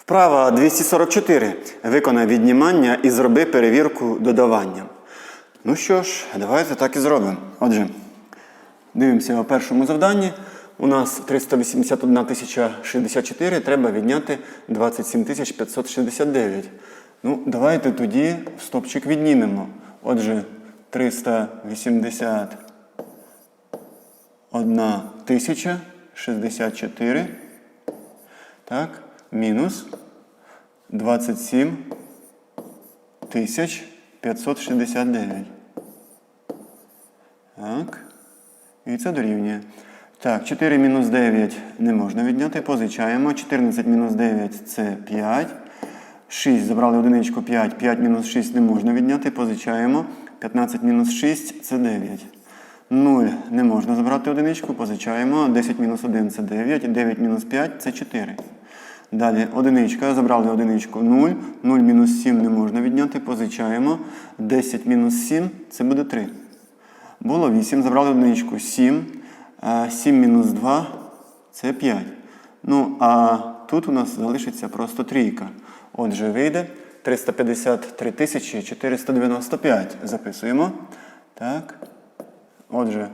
Вправа 244. Виконай віднімання і зроби перевірку додаванням. Ну що ж, давайте так і зробимо. Отже, дивимося у першому завданні. У нас 381 064, треба відняти 27 569. Ну, давайте тоді стопчик віднімемо. Отже, 381 тисяча 64. Так, мінус 27 тисяч 569. Так. І це дорівнює. Так, 4 мінус 9 не можна відняти, позичаємо. 14 мінус 9 це 5. 6 забрали одиничку 5. 5 мінус 6 не можна відняти, позичаємо. 15 мінус 6 це 9. 0 не можна забрати одиничку, позичаємо. 10 мінус 1 це 9. 9 мінус 5 це 4. Далі одиничка. Забрали одиничку 0. 0 мінус 7 не можна відняти, позичаємо. 10 мінус 7 це буде 3. Було 8, забрали одиничку 7. 7 мінус 2 це 5. Ну, а тут у нас залишиться просто трійка. Отже, вийде 353 тисячі 495. Записуємо. Так. Отже,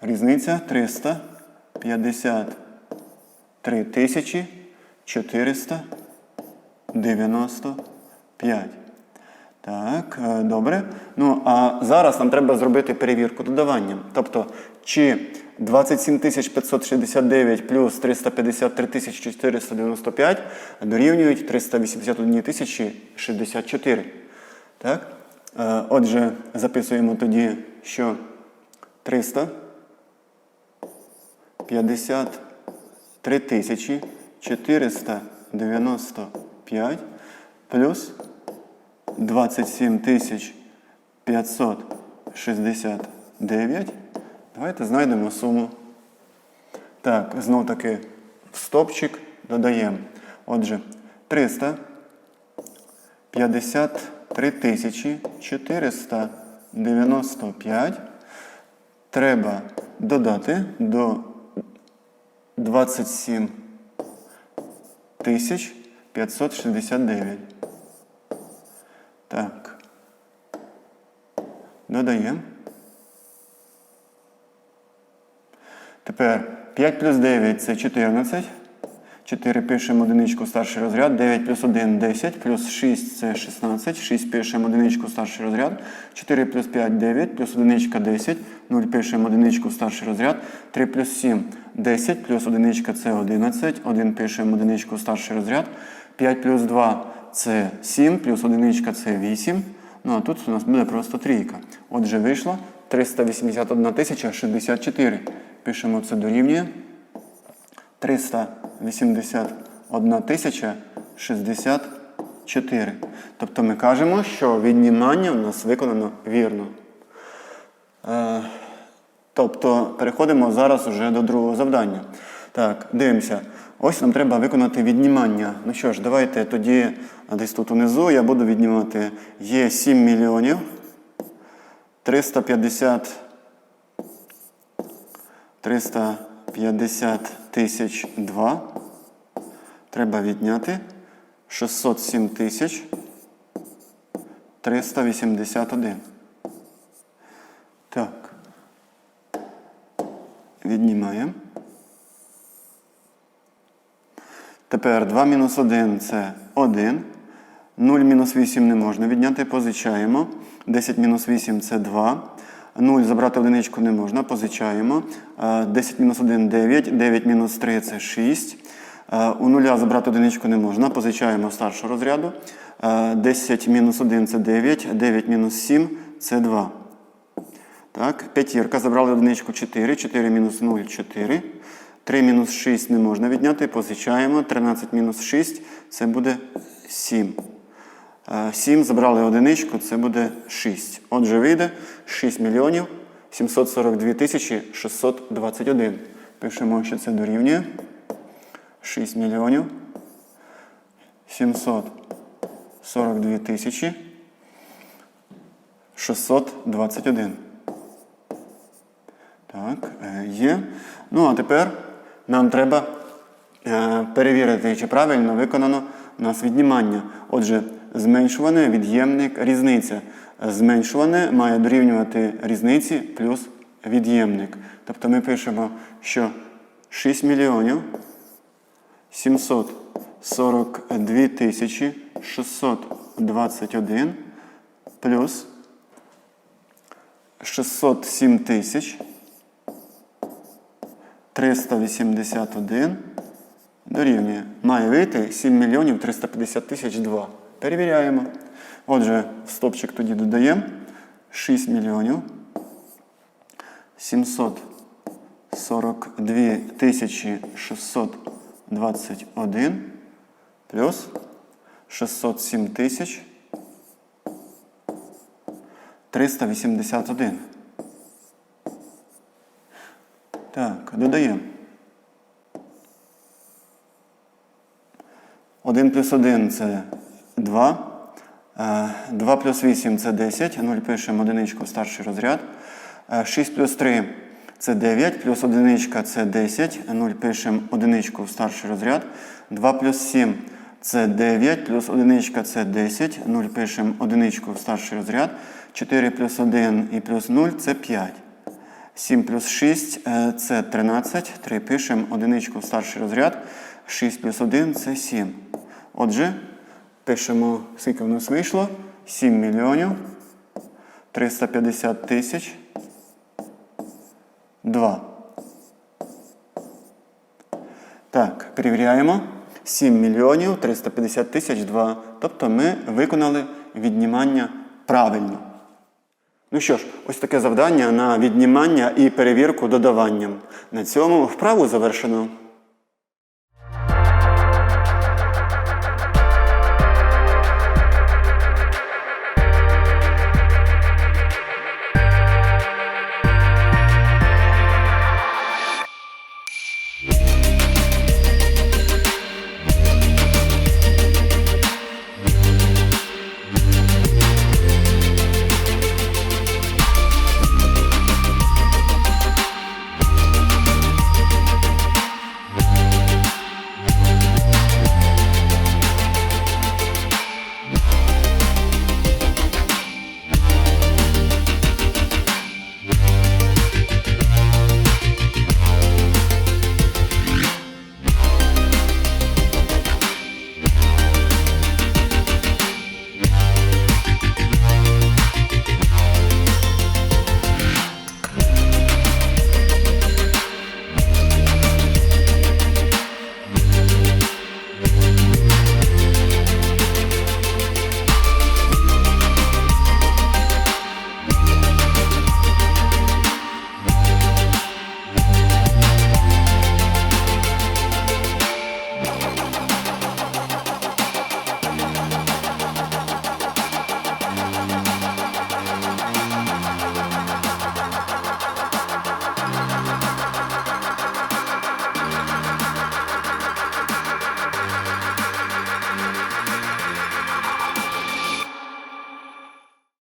різниця 353 тисячі 495. Так, е, добре. Ну, а зараз нам треба зробити перевірку додаванням. Тобто, чи 27 569 плюс 353 495 дорівнюють 381 064. Так? Е, Отже, записуємо тоді, що 353 тисячі 495 плюс 27 тисяч 569. Давайте знайдемо суму. Так, знов таки в стопчик додаємо. Отже, 353 тисячі 495 треба додати до 27 тисяч 569. Так. Додаємо. Тепер 5 плюс 9 це 14. 4 пишемо одиничку старший розряд. 9 плюс 1 10, плюс 6 це 16. 6 пишемо одиничку старший розряд. 4 плюс 5 9, плюс одиничка 10. 0 пишемо одиничку старший розряд. 3 плюс 7 10, плюс одиничка це 11. 1 пишемо одиничку старший розряд. 5 плюс 2 це 7, плюс одиничка це 8. Ну а тут у нас буде просто трійка. Отже, вийшло 381 тисяча 64. Пишемо це дорівнює. 381 тисяча 64. Тобто ми кажемо, що віднімання у нас виконано вірно. Е, тобто переходимо зараз уже до другого завдання. Так, дивимося. Ось нам треба виконати віднімання. Ну що ж, давайте тоді десь тут унизу я буду віднімати. Є 7 мільйонів 350 350 тисяч 2. Треба відняти 607 тисяч 381. Так. Віднімаємо. Тепер 2 мінус 1 це 1. 0 мінус 8 не можна відняти, позичаємо. 10 мінус 8 це 2. 0 забрати одиничку не можна, позичаємо. Е, 10 мінус 1 9. 9 мінус 3 це 6. Е, У нуля забрати одиничку не можна, позичаємо старшого розряду. Е, 10 мінус 1 це 9. 9 мінус 7 це 2. Так, п'ятірка. Забрали одиничку 4. 4 мінус 0 4. 3 мінус 6 не можна відняти, позичаємо. 13 мінус 6 це буде 7. 7 забрали одиничку, це буде 6. Отже, вийде 6 мільйонів 742 тисячі 621. Пишемо, що це дорівнює. 6 мільйонів 742 тисячі 621. Є. Ну, а тепер нам треба е, перевірити, чи правильно виконано нас віднімання. Отже, зменшуване, від'ємник, різниця. Зменшуване має дорівнювати різниці плюс від'ємник. Тобто ми пишемо, що 6 мільйонів 742 тисячі 621 плюс 607 тисяч 381 дорівнює. Має вийти 7 мільйонів 350 тисяч 2. Перевіряємо. Отже, в стопчик тоді додаємо 6 мільйонів 742 тисячі 621 плюс 607 тисяч 381. Так, додаємо. 1 плюс 1 це 2. 2 плюс 8 це 10. 0 пишемо одиничку в старший розряд. 6 плюс 3 це 9, плюс одиничка це 10. 0 пишемо одиничку в старший розряд. 2 плюс 7 це 9, плюс одиничка це 10. 0 пишемо одиничку в старший розряд. 4 плюс 1 і плюс 0 це 5. 7 плюс 6 е, це 13. 3 пишемо одиничку в старший розряд. 6 плюс 1 це 7. Отже, пишемо, скільки в нас вийшло. 7 мільйонів 350 тисяч 2. Так, перевіряємо. 7 мільйонів 350 тисяч 2. Тобто ми виконали віднімання правильно. Ну що ж, ось таке завдання на віднімання і перевірку додаванням. На цьому вправу завершено.